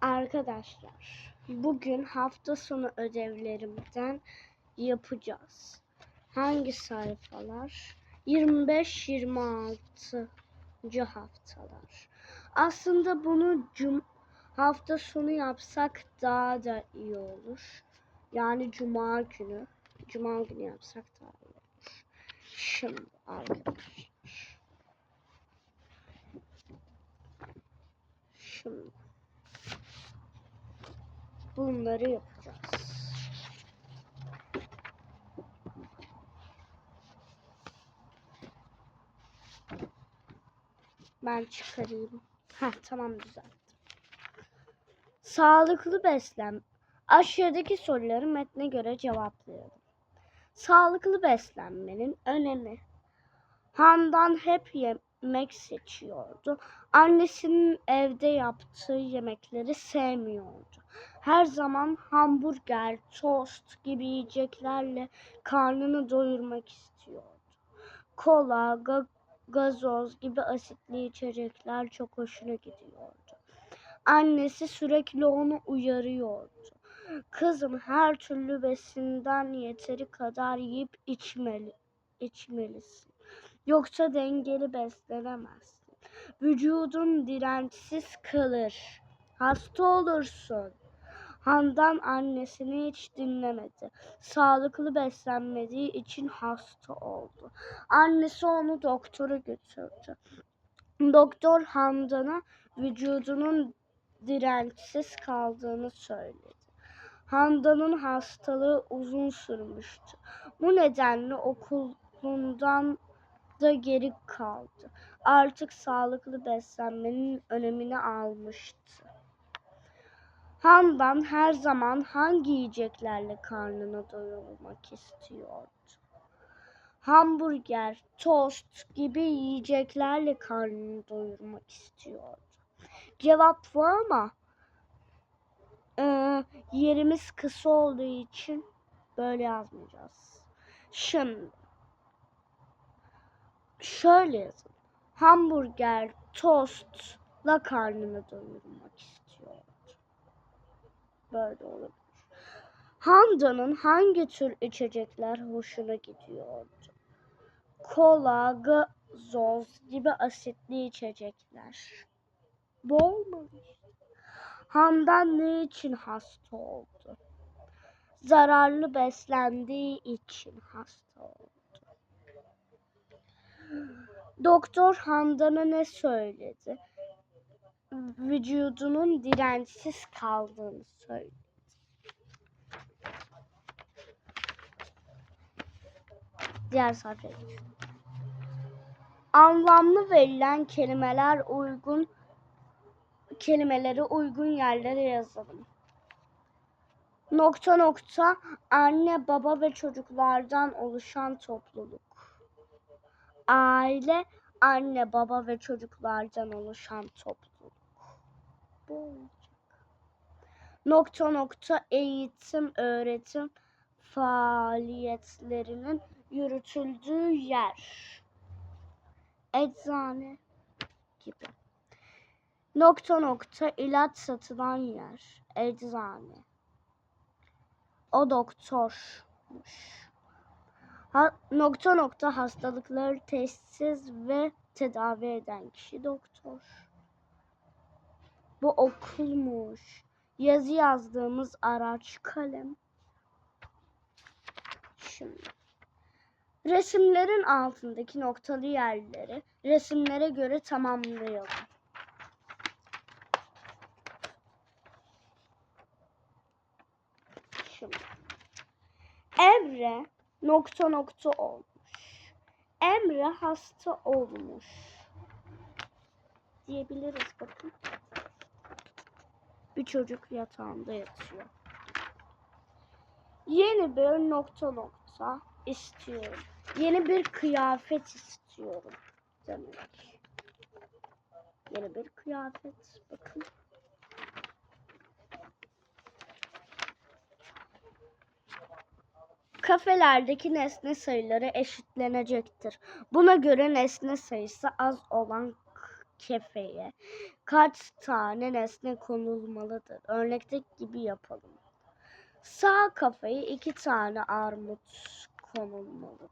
Arkadaşlar, bugün hafta sonu ödevlerimden yapacağız. Hangi sayfalar? 25-26. haftalar. Aslında bunu cum hafta sonu yapsak daha da iyi olur. Yani cuma günü. Cuma günü yapsak daha iyi olur. Şimdi arkadaşlar. Şimdi bunları yapacağız. Ben çıkarayım. Heh, tamam düzelttim. Sağlıklı beslen. Aşağıdaki soruları metne göre cevaplayalım. Sağlıklı beslenmenin önemi. Handan hep yemek seçiyordu. Annesinin evde yaptığı yemekleri sevmiyordu. Her zaman hamburger, tost gibi yiyeceklerle karnını doyurmak istiyordu. Kola, ga- gazoz gibi asitli içecekler çok hoşuna gidiyordu. Annesi sürekli onu uyarıyordu. Kızım her türlü besinden yeteri kadar yiyip içmeli, içmelisin. Yoksa dengeli beslenemezsin. Vücudun dirençsiz kalır. Hasta olursun. Handan annesini hiç dinlemedi. Sağlıklı beslenmediği için hasta oldu. Annesi onu doktora götürdü. Doktor Handan'a vücudunun dirençsiz kaldığını söyledi. Handan'ın hastalığı uzun sürmüştü. Bu nedenle okulundan da geri kaldı. Artık sağlıklı beslenmenin önemini almıştı. Handan her zaman hangi yiyeceklerle karnını doyurmak istiyordu? Hamburger, tost gibi yiyeceklerle karnını doyurmak istiyordu. Cevap var ama eee, yerimiz kısa olduğu için böyle yazmayacağız. Şimdi şöyle yazın. Hamburger, tostla karnını doyurmak istiyordu. Böyle olabilir. Handa'nın hangi tür içecekler hoşuna gidiyordu? Kola, gazoz gibi asitli içecekler. Bu olmamış. Handan ne için hasta oldu? Zararlı beslendiği için hasta oldu. Doktor Handan'a ne söyledi? Vücudunun dirençsiz kaldığını söyledi. Diğer sayfaya. Anlamlı verilen kelimeler uygun kelimeleri uygun yerlere yazalım. Nokta nokta anne baba ve çocuklardan oluşan topluluk. Aile anne baba ve çocuklardan oluşan topluluk. Bu olacak. Nokta nokta eğitim öğretim faaliyetlerinin yürütüldüğü yer. Eczane gibi. Nokta nokta ilaç satılan yer. Eczane. O doktormuş. Ha, nokta nokta hastalıkları teşhis ve tedavi eden kişi doktor. Bu okulmuş. Yazı yazdığımız araç kalem. Şimdi. Resimlerin altındaki noktalı yerleri resimlere göre tamamlayalım. Şimdi. Emre nokta nokta olmuş. Emre hasta olmuş. Diyebiliriz bakın. Bir çocuk yatağında yatıyor. Yeni bir nokta nokta istiyorum. Yeni bir kıyafet istiyorum demek. Yeni bir kıyafet. Bakın. Kafelerdeki nesne sayıları eşitlenecektir. Buna göre nesne sayısı az olan kefeye kaç tane nesne konulmalıdır? Örnekteki gibi yapalım. Sağ kafeye iki tane armut konulmalıdır.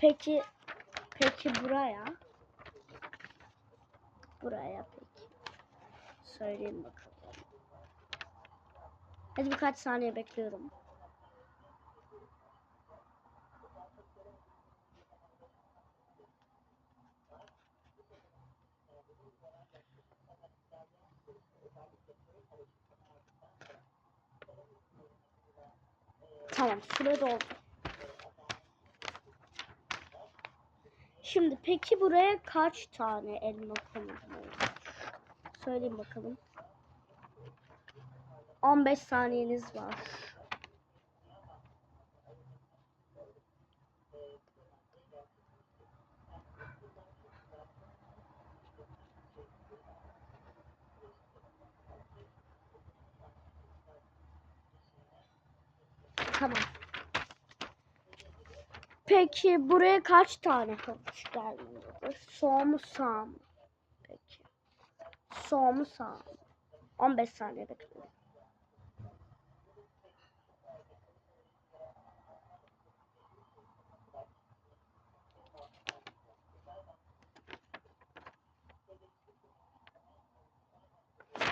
Peki, peki buraya? Buraya peki. Söyleyeyim bakalım. Hadi birkaç saniye bekliyorum. Tamam süre doldu. Şimdi peki buraya kaç tane elma konulmalı? Söyleyin bakalım. 15 saniyeniz var. Tamam. Peki buraya kaç tane havuç gelmelidir? Sol mu sağ mı? Peki. Sol mu sağ mı? 15 saniye bekliyorum.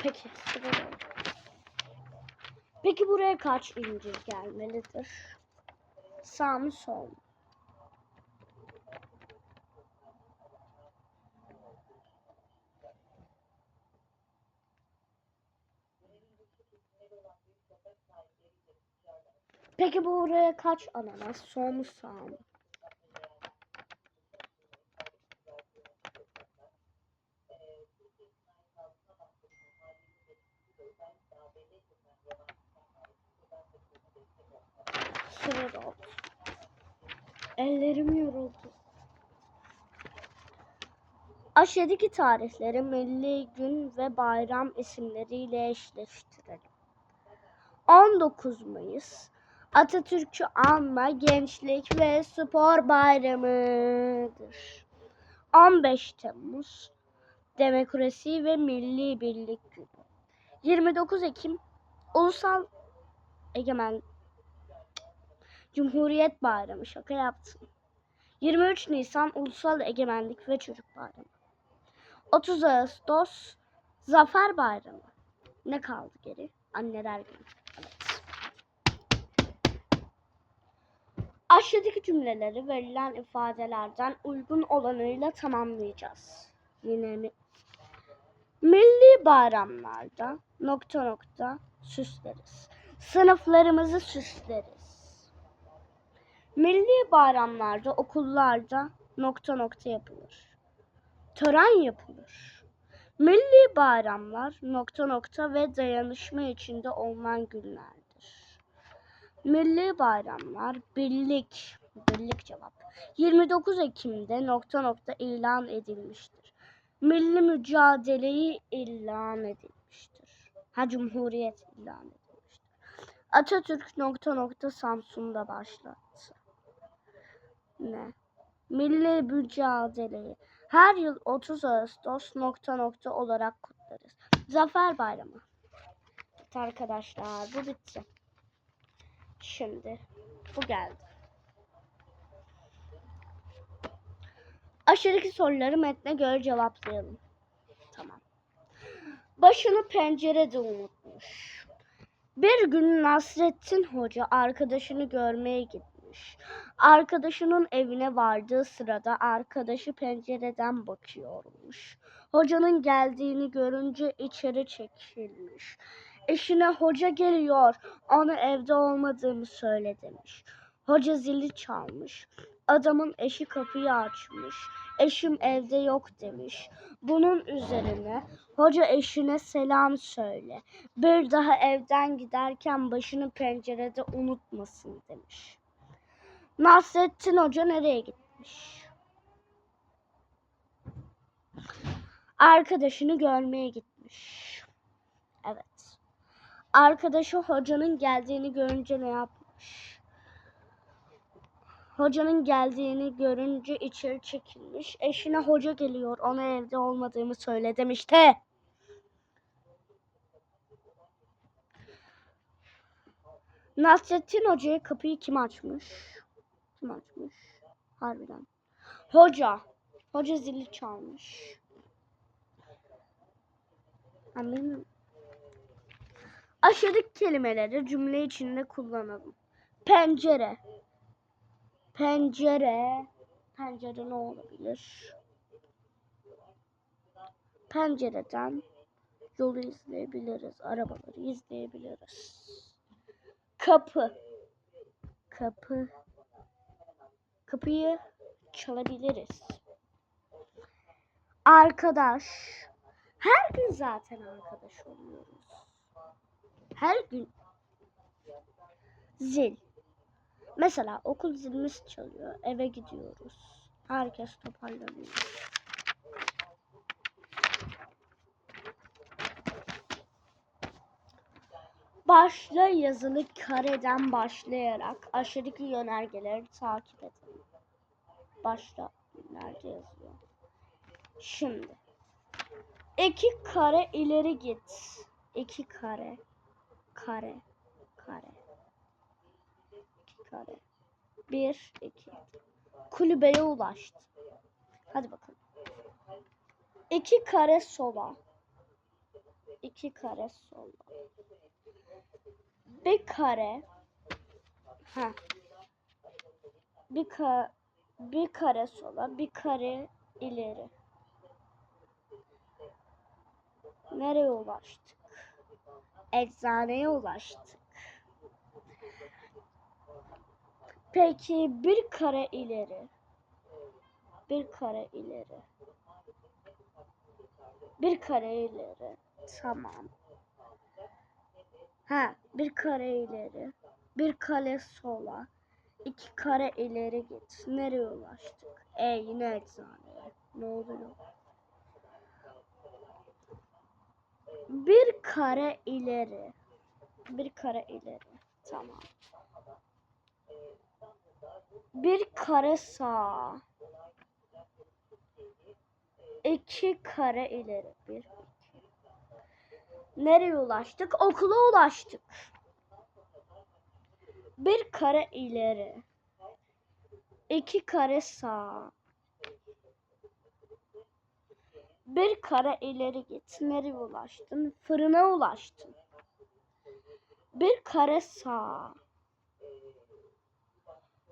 Peki. sıra. Peki buraya kaç incir gelmelidir? Sağ mı sol mu? Peki buraya kaç ananas? Sol mu sağ mı? Süre doldu. Ellerim yoruldu. Aşağıdaki tarihleri milli gün ve bayram isimleriyle eşleştirelim. 19 Mayıs Atatürk'ü anma Gençlik ve Spor Bayramı'dır. 15 Temmuz Demokrasi ve Milli Birlik Günü. 29 Ekim Ulusal Egemen Cumhuriyet Bayramı şaka yaptım. 23 Nisan Ulusal Egemenlik ve Çocuk Bayramı. 30 Ağustos Zafer Bayramı. Ne kaldı geri? Anneler Günü. Evet. Aşağıdaki cümleleri verilen ifadelerden uygun olanıyla tamamlayacağız. Yine mi? Milli bayramlarda nokta nokta süsleriz. Sınıflarımızı süsleriz. Milli bayramlarda okullarda nokta nokta yapılır. Tören yapılır. Milli bayramlar nokta nokta ve dayanışma içinde olunan günlerdir. Milli bayramlar birlik, birlik cevap. 29 Ekim'de nokta nokta ilan edilmiştir. Milli mücadeleyi ilan edilmiştir. Ha Cumhuriyet ilan edilmiştir. Atatürk nokta nokta Samsun'da başlattı. Ne? Milli mücadeleyi her yıl 30 Ağustos nokta nokta olarak kutlarız. Zafer Bayramı. Evet arkadaşlar bu bitti. Şimdi bu geldi. Aşağıdaki soruları metne göre cevaplayalım. Tamam. Başını pencerede unutmuş. Bir gün Nasrettin Hoca arkadaşını görmeye gitmiş. Arkadaşının evine vardığı sırada arkadaşı pencereden bakıyormuş. Hocanın geldiğini görünce içeri çekilmiş. Eşine hoca geliyor, ona evde olmadığımı söyle demiş. Hoca zili çalmış. Adamın eşi kapıyı açmış. Eşim evde yok demiş. Bunun üzerine hoca eşine selam söyle. Bir daha evden giderken başını pencerede unutmasın demiş. Nasrettin Hoca nereye gitmiş? Arkadaşını görmeye gitmiş. Evet. Arkadaşı hocanın geldiğini görünce ne yapmış? hocanın geldiğini görünce içeri çekilmiş. Eşine hoca geliyor ona evde olmadığımı söyle demişti. Nasrettin Hoca'ya kapıyı kim açmış? Kim açmış? Harbiden. Hoca. Hoca zili çalmış. Anladın Aşağıdaki kelimeleri cümle içinde kullanalım. Pencere. Pencere. Pencere ne olabilir? Pencereden yolu izleyebiliriz. Arabaları izleyebiliriz. Kapı. Kapı. Kapıyı çalabiliriz. Arkadaş. Her gün zaten arkadaş oluyoruz. Her gün. Zil. Mesela okul zilimiz çalıyor. Eve gidiyoruz. Herkes toparlanıyor. Başla yazılı kareden başlayarak aşağıdaki yönergeleri takip edin. Başla nerede yazıyor? Şimdi iki kare ileri git. İki kare kare kare iki kare bir iki kulübeye ulaştı. Hadi bakalım. İki kare sola. İki kare sola bir kare ha bir ka bir kare sola bir kare ileri. Nereye ulaştık? Eczaneye ulaştık. Peki bir kare ileri. Bir kare ileri. Bir kare ileri. Tamam. Ha, bir kare ileri, bir kare sola, iki kare ileri git. Nereye ulaştık? E yine eczaneye. Ne oluyor? Bir kare ileri, bir kare ileri. Tamam. Bir kare sağ. İki kare ileri. Bir, Nereye ulaştık? Okula ulaştık. Bir kare ileri. iki kare sağ. Bir kare ileri git. Nereye ulaştın? Fırına ulaştın. Bir kare sağ.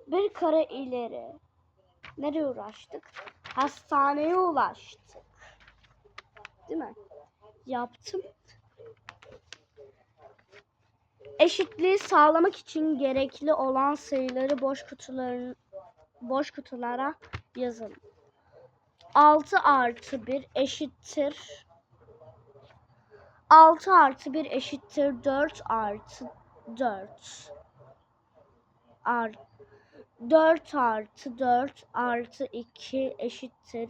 Bir kare ileri. Nereye ulaştık? Hastaneye ulaştık. Değil mi? Yaptım. Eşitliği sağlamak için gerekli olan sayıları boş kutuların boş kutulara yazın. 6 artı 1 eşittir. 6 artı 1 eşittir 4 artı 4 Ar 4 artı 4 artı 2 eşittir.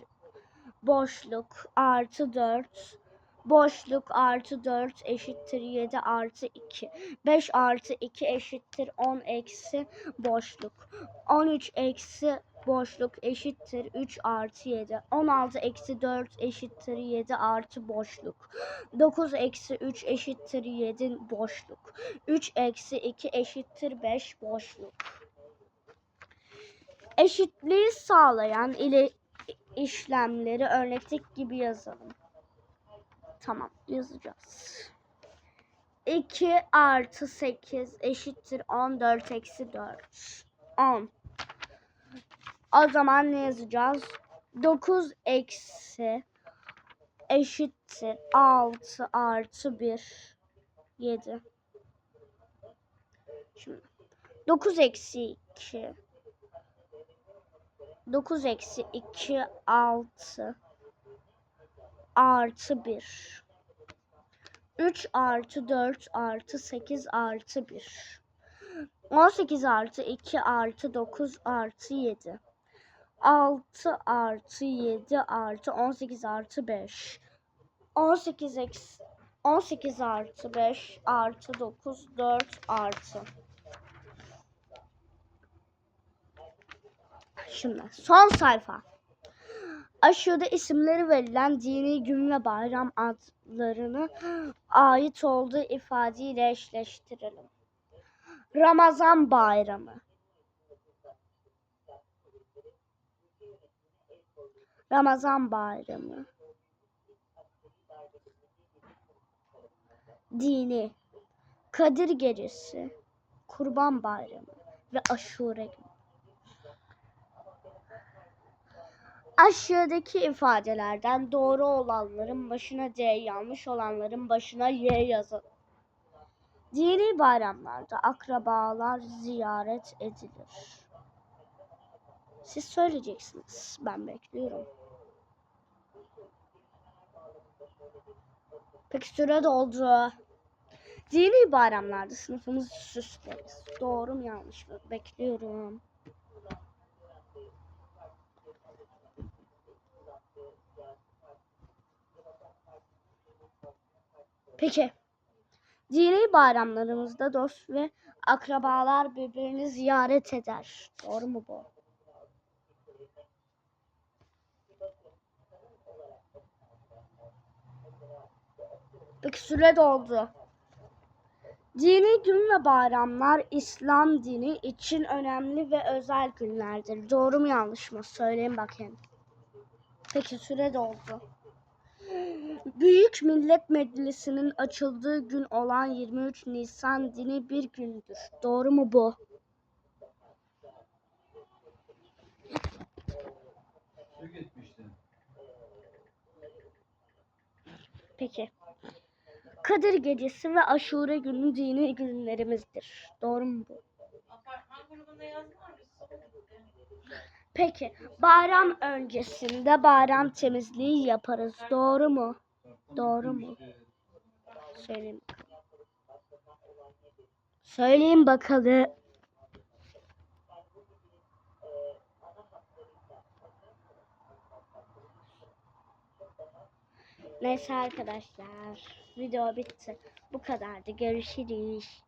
Boşluk artı 4 Boşluk artı 4 eşittir 7 artı 2. 5 artı 2 eşittir 10 eksi boşluk. 13 eksi boşluk eşittir 3 artı 7. 16 eksi 4 eşittir 7 artı boşluk. 9 eksi 3 eşittir 7 boşluk. 3 eksi 2 eşittir 5 boşluk. Eşitliği sağlayan ile işlemleri örnekteki gibi yazalım. Tamam yazacağız. 2 artı 8 eşittir 14 eksi 4. 10. O zaman ne yazacağız? 9 eksi eşittir 6 artı 1 7. Şimdi 9 eksi 2 9 eksi 2 6 artı 1. 3 artı 4 artı 8 artı 1. 18 artı 2 artı 9 artı 7. 6 artı 7 artı 18 artı 5. 18 eksi 18 artı 5 artı 9 4 artı. Şimdi son sayfa. Aşağıda isimleri verilen dini gün ve bayram adlarını ait olduğu ifadeyle eşleştirelim. Ramazan bayramı. Ramazan bayramı. Dini. Kadir gecesi. Kurban bayramı ve aşure günü. Aşağıdaki ifadelerden doğru olanların başına C, yanlış olanların başına Y yazın. Dini bayramlarda akrabalar ziyaret edilir. Siz söyleyeceksiniz. Ben bekliyorum. Peki süre doldu. Dini bayramlarda sınıfımızı süsleriz. Doğru mu yanlış mı? Bekliyorum. Peki. Dini bayramlarımızda dost ve akrabalar birbirini ziyaret eder. Doğru mu bu? Peki süre doldu. Dini gün ve bayramlar İslam dini için önemli ve özel günlerdir. Doğru mu yanlış mı? Söyleyin bakayım. Peki süre doldu. Büyük Millet Meclisi'nin açıldığı gün olan 23 Nisan dini bir gündür. Doğru mu bu? Peki. Kadir Gecesi ve Aşure günü dini günlerimizdir. Doğru mu bu? Apartman grubunda söyledik. Peki. Bayram öncesinde bayram temizliği yaparız. Doğru mu? Doğru mu? Söyleyin. Söyleyin bakalım. Neyse arkadaşlar. Video bitti. Bu kadardı. Görüşürüz.